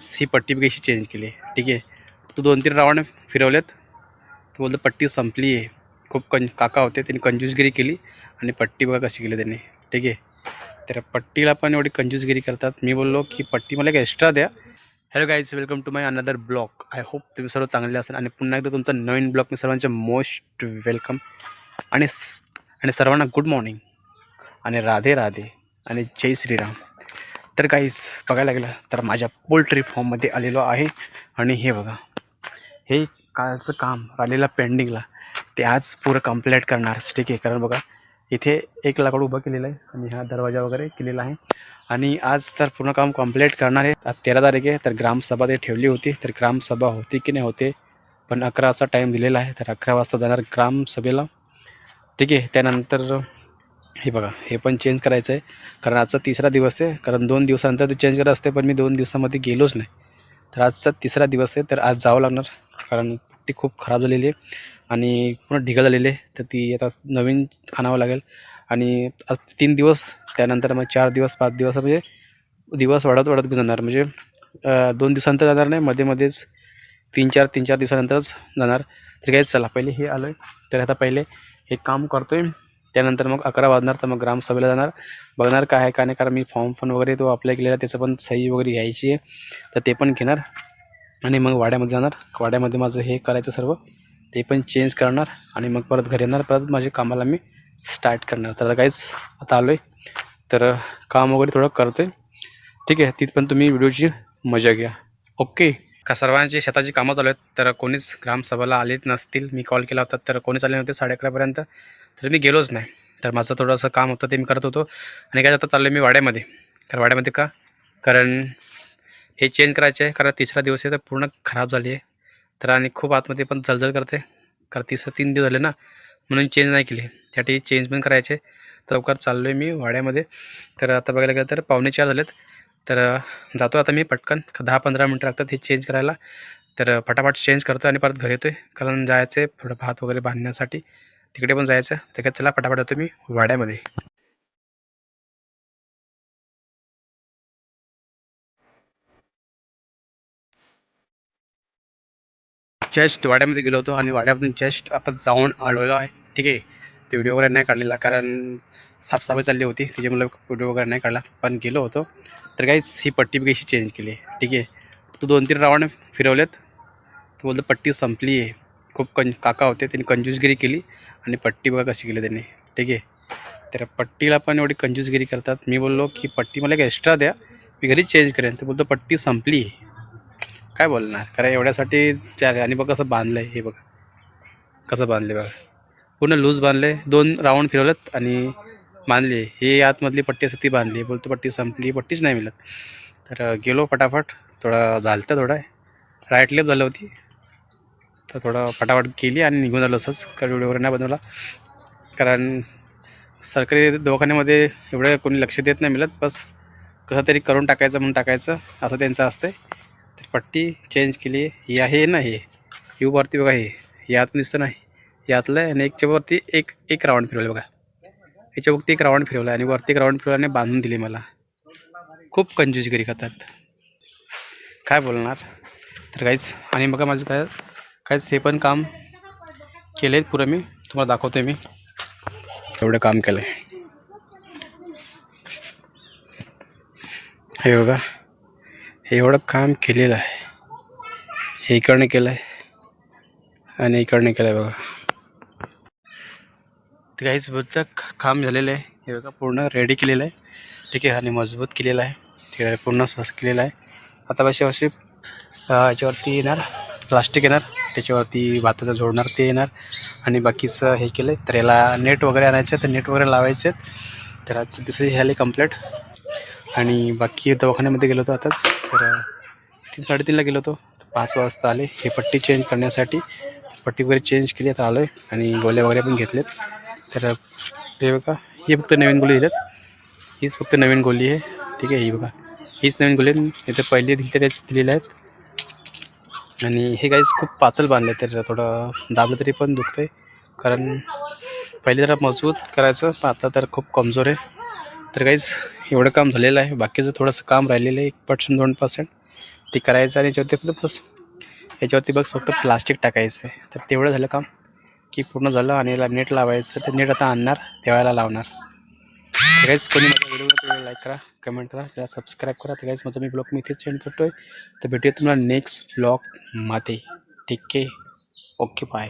ही पट्टी बी कशी चेंज केली? आहे ठीक आहे. तू दोन तीन रावण फिरवलेत. तू बोलतो पट्टी संपली आहे. खूप कं काका होते त्यांनी कंजूसगिरी केली आणि पट्टी बघा कशी केली त्यांनी. ठीक आहे. तर पट्टीला पण एवढी कंजूसगिरी करतात. मी बोललो की पट्टी मला एक एक्स्ट्रा द्या. Hello guys welcome to my another blog I hope तुम्ही सर्व चांगले असाल आणि पुन्हा एकदा तुमचा नवीन ब्लॉग मी सर्वांचे मोस्ट वेलकम आणि स- आणि सर्वांना गुड मॉर्निंग आणि राधे राधे. आणि जय श्रीराम. तर काहीच बघायला गेलं तर माझ्या पोल्ट्री फॉर्ममध्ये आलेलो आहे. आणि हे बघा हे कालचं काम राहिलेलं पेंडिंगला ते आज पुरं कंप्लीट करणार ठीक आहे? कारण बघा इथे एक लाकूड उभं केलेलं आहे आणि हा दरवाजा वगैरे केलेला आहे. आणि आज तर पूर्ण काम कंप्लीट करणार आहे. आज तेरा तारीख आहे तर ग्रामसभा ते ठेवली होती. तर ग्रामसभा होती की नाही होते पण अकरा वाजता टाईम दिलेला आहे. तर अकरा वाजता जाणार ग्रामसभेला ठीक आहे? त्यानंतर हे बघा हे पण चेंज करायचं आहे कारण आजचा तिसरा दिवस आहे. कारण दोन दिवसानंतर ते चेंज करत असते पण मी दोन दिवसामध्ये गेलोच नाही. तर आजचा तिसरा दिवस आहे तर आज जावं लागणार. कारण ती खूप खराब झालेली आहे आणि पूर्ण ढिगा झालेली आहे. तर ती आता नवीन आणावं लागेल. आणि आज तीन दिवस त्यानंतर मग चार दिवस पाच दिवस म्हणजे दिवस वाढत वाढत जाणार. म्हणजे दोन दिवसानंतर जाणार नाही मध्ये मध्येच तीन चार तीन चार दिवसानंतरच जाणार. तर काहीच चला पहिले हे आलो आहे तर आता पहिले हे काम करतो आहे त्यानंतर मग अकरा वाजणार तर मग ग्रामसभेला जाणार. बघणार काय आहे का नाही कारण मी फॉर्म पण वगैरे तो अप्लाय केलेला त्याचं पण सही वगैरे घ्यायची आहे. तर ते पण घेणार. आणि मग वाड्यामध्ये जाणार. वाड्यामध्ये माझं हे करायचं सर्व ते पण चेंज करणार. आणि मग परत घरी येणार. परत माझ्या कामाला मी स्टार्ट करणार. तर काहीच आता आलो आहे तर काम वगैरे थोडं करतो आहे ठीक आहे तिथं पण तुम्ही व्हिडिओची मजा घ्या. ओके का सर्वांची शेताची कामं चालू आहेत तर कोणीच ग्रामसभेला आलेच नसतील. मी कॉल केला होता तर कोणीच आले नव्हते साडे अकरापर्यंत तर मी गेलोच नाही. तर माझं थोडंसं काम होतं ते मी करत होतो. आणि काय आता चाललो मी वाड्यामध्ये. कारण वाड्यामध्ये का? कारण हे चेंज करायचे आहे. कारण तिसरा दिवस आहे तर पूर्ण खराब झाली आहे. तर आणि खूप आतमध्ये पण जळजळ करते. कारण तिसरं तीन दिवस झाले ना म्हणून चेंज नाही केली. त्यासाठी चेंज पण करायचे. तर लवकर चाललो आहे मी वाड्यामध्ये. तर आता बघायला गेलं तर पावणे चार झालेत. तर जातो आता मी पटकन. दहा पंधरा मिनटं लागतात हे चेंज करायला. तर फटाफट चेंज करतो आणि परत घरी येतो आहे कारण जायचं आहे थोडं भात वगैरे बांधण्यासाठी तिकडे पण जायचं. तर काय चला फटाफट येतो मी वाड्यामध्ये. जस्ट वाड्यामध्ये गेलो होतो आणि वाड्यामधून जस्ट आपण जाऊन आलेलो आहे. ठीक आहे. ते व्हिडिओ वगैरे नाही काढलेला कारण साफसफाई चालली होती. त्याच्यामुळे व्हिडिओ वगैरे नाही काढला. पण गेलो होतो. तर काहीच ही पट्टी बी कशी चेंज केली. आहे ठीक आहे? तू दोन तीन रावण फिरवलेत. तू बोलतो पट्टी संपली आहे. खूप कं काका होते त्यांनी कंजूसगिरी केली. आणि पट्टी बघा कशी केली त्यांनी. ठीक आहे? तर पट्टीला पण एवढी कंजूसगिरी करतात. मी बोललो की पट्टी मला एक एक्स्ट्रा द्या. मी घरी चेंज करेन. ते बोलतो पट्टी संपली आहे. काय बोलणार? कारण एवढ्यासाठी चार आणि बघ कसं बांधलं आहे हे बघा. कसं बांधले बघा. पूर्ण लूज बांधले दोन राऊंड फिरवलेत आणि बांधली. हे आतमधली पट्टी असते ती बांधली. बोलतो पट्टी संपली. पट्टीच नाही मिळत. तर गेलो फटाफट. थोडं झालं थोडं. राईट लेप झालं होती. तर थोडं फटाफट केली आणि निघून झालो असंच. कारण व्हिडिओ वगैरे नाही बनवला. कारण सरकारी दवाखान्यामध्ये एवढं कोणी लक्ष देत नाही मिळत. बस कसं तरी करून टाकायचं म्हणून टाकायचं. असं त्यांचं असतं तर पट्टी चेंज केली. ही आहे ना हे? वरती बघा हे. यात दिसतं नाही. यातलं आहे आणि एकच्यावरती एक एक राऊंड फिरवलं बघा. याच्यावरती एक राऊंड फिरवलं आणि वरती एक राऊंड फिरवल्याने बांधून दिली मला. खूप कंजूसगिरी खातात. काय बोलणार? तर काहीच आणि बघा माझं काय काहीच हे पण काम केले आहेत पुरं मी. तुम्हाला दाखवतो मी. एवढं काम केलं आहे हे बघा हे एवढं काम केलेलं आहे. हे इकडनं केलं आहे आणि इकडनं केलं आहे बघा. ते काहीच बोलतं काम झालेलं आहे. हे बघा पूर्ण रेडी केलेलं आहे. ठीक आहे आणि मजबूत केलेलं आहे. ते पूर्ण सहज केलेलं आहे. आता पाशी अशी याच्यावरती येणार प्लास्टिक येणार त्याच्यावरती भाताचं जोडणार ते येणार. आणि बाकीचं हे केलं आहे तर याला नेट वगैरे आणायचं तर नेट वगैरे लावायचे तर आज दिवस हे आले कंप्लीट आणि बाकी दवाखान्यामध्ये गेलो होतो आताच. तर तीन साडेतीनला गेलो होतो. पाच वाजता आले. हे पट्टी चेंज करण्यासाठी. पट्टी वगैरे चेंज केली आता आलो आहे आणि गोळ्या वगैरे पण घेतलेत. तर हे बघा ही फक्त नवीन गोळी दिल्यात. हीच फक्त नवीन गोळी आहे. ठीक आहे ही बघा. हीच नवीन गोळी आहे इथे पहिले दिले त्याच दिलेल्या आहेत. आणि हे काहीच खूप पातळ बांधले तर थोडं दाबलं तरी पण दुखतं आहे कारण पहिले जरा मजबूत करायचं पण आता तर खूप कमजोर आहे. तर काहीच एवढं काम झालेलं आहे. बाकीचं थोडंसं काम राहिलेलं आहे. एक पर्सेंट दोन पर्सेंट ते करायचं आणि याच्यावरती फक्त बस. याच्यावरती बघ फक्त प्लास्टिक टाकायचं आहे. तर तेवढं झालं काम. की पूर्ण झालं आणि याला नेट लावायचं तर नेट आता आणणार तेव्हायला लावणार. गाईज कोणी माझ्या व्हिडिओला लाईक करा कमेंट करा त्याला सबस्क्राईब करा. तर गाईज माझा मी ब्लॉग मी इथेच सेंड करतोय. तर भेटूया तुम्हाला नेक्स्ट ब्लॉग माते ठीक आहे ओके बाय